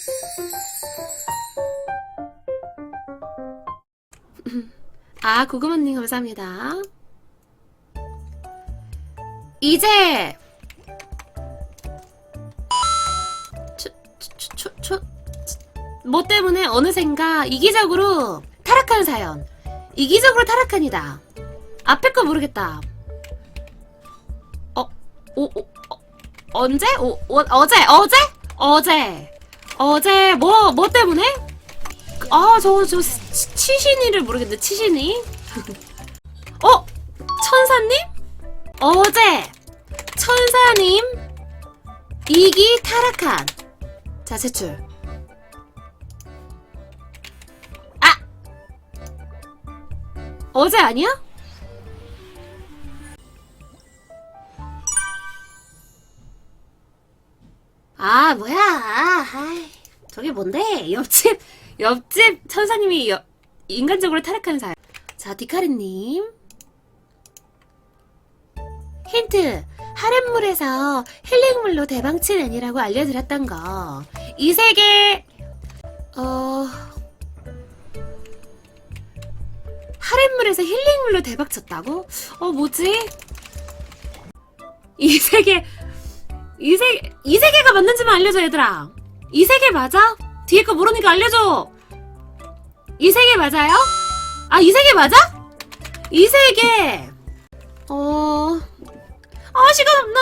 아, 고구마님 감사합니다. 이제 초, 초, 초, 초, 뭐 때문에 어느샌가 이기적으로 타락한 사연. 이기적으로 타락한이다. 앞에 거 모르겠다. 어, 오, 오, 어, 언제? 오, 오, 어제, 어제? 어제. 어제, 뭐, 뭐 때문에? 아, 저, 치신이를 모르겠는데, 치신이? 어? 천사님? 어제! 천사님, 이기 타락한. 자, 제출. 아! 어제 아니야? 아, 뭐야. 아이, 저게 뭔데? 옆집, 옆집 천사님이 여- 인간적으로 타락한 사연. 자, 디카리님. 힌트. 하렘물에서 힐링물로 대방친 애니라고 알려드렸던 거. 이 세계, 어, 하렘물에서 힐링물로 대박 쳤다고? 어, 뭐지? 이 세계, 이 세계, 이 세계가 맞는지만 알려줘, 얘들아. 이 세계 맞아? 뒤에 거 모르니까 알려줘! 이 세계 맞아요? 아, 이 세계 맞아? 이 세계! 어, 아, 시간 없나?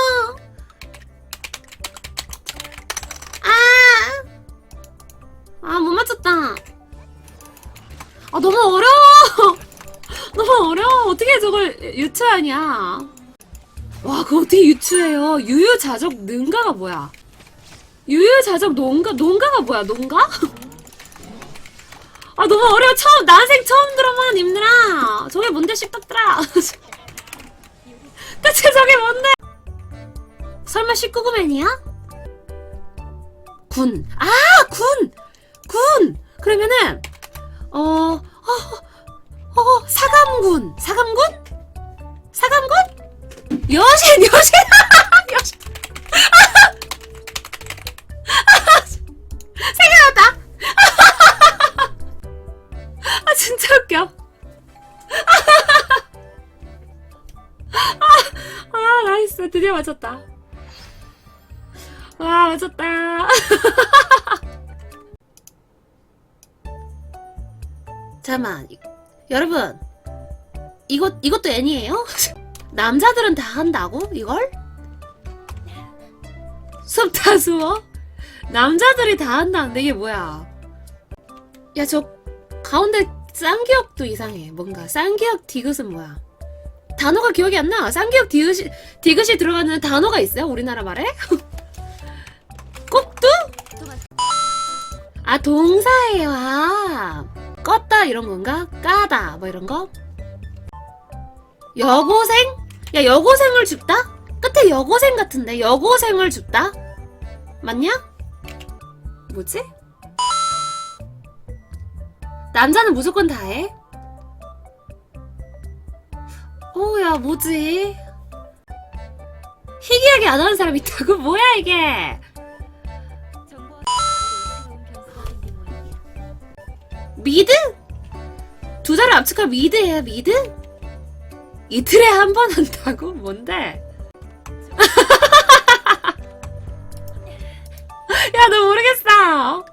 아! 아, 못 맞췄다. 아, 너무 어려워! 너무 어려워. 어떻게 저걸 유추하냐? 와, 그거 어떻게 유추해요? 유유자적 능가가 뭐야? 유유자적 농가, 농가가 뭐야, 농가? 아, 너무 어려워. 처음, 난생 처음 들어봐, 님들아. 저게 뭔데, 씹덕들아. 대체 저게 뭔데? 설마 19금맨이야? 군. 아, 군! 군! 그러면은, 어, 어, 어, 사감군. 사감군? 사감군? 여신, 여신! 여신! 생각났다! 아, 진짜 웃겨. 아, 나이스. 드디어 맞췄다. 와, 맞췄다. 잠깐만. 이- 여러분. 이것, 이것도 애니에요? 남자들은 다 한다고? 이걸? 숲 다수어? 남자들이 다 한다는데 이게 뭐야? 야, 저 가운데 쌍기역도 이상해. 뭔가 쌍기역 디귿은 뭐야? 단어가 기억이 안 나. 쌍기역 디귿이 디귿이 들어가는 단어가 있어요? 우리나라 말에? 꼭두? 아 동사예요. 아 껐다 이런 건가? 까다 뭐 이런 거? 여고생? 야 여고생을 줍다? 끝에 여고생 같은데 여고생을 줍다? 맞냐? 뭐지? 남자는 무조건 다 해? 어, 야, 뭐지? 희귀하게 안 하는 사람 있다고? 뭐야, 이게? 미드? 두 달을 압축한 미드예요, 미드? 이틀에 한 번 한다고? 뭔데? 야, 너 모르겠어.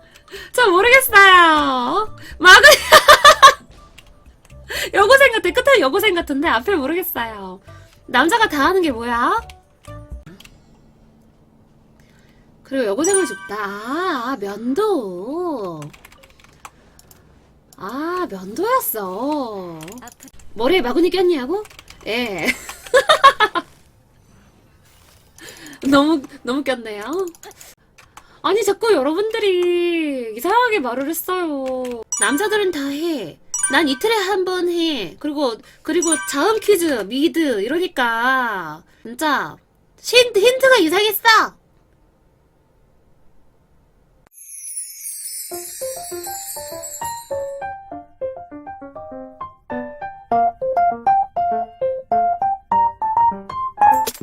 저 모르겠어요. 막은 여고생 같아. 끝에 여고생 같은데 앞에 모르겠어요. 남자가 다 하는 게 뭐야? 그리고 여고생을 줍다. 아, 아, 면도. 아, 면도였어. 머리에 마구니 꼈냐고? 예. 너무, 너무 꼈네요. 아니, 자꾸 여러분들이 이상하게 말을 했어요. 남자들은 다 해. 난 이틀에 한 번 해. 그리고, 그리고 자음 퀴즈, 미드, 이러니까. 진짜, 힌트, 힌트가 이상했어!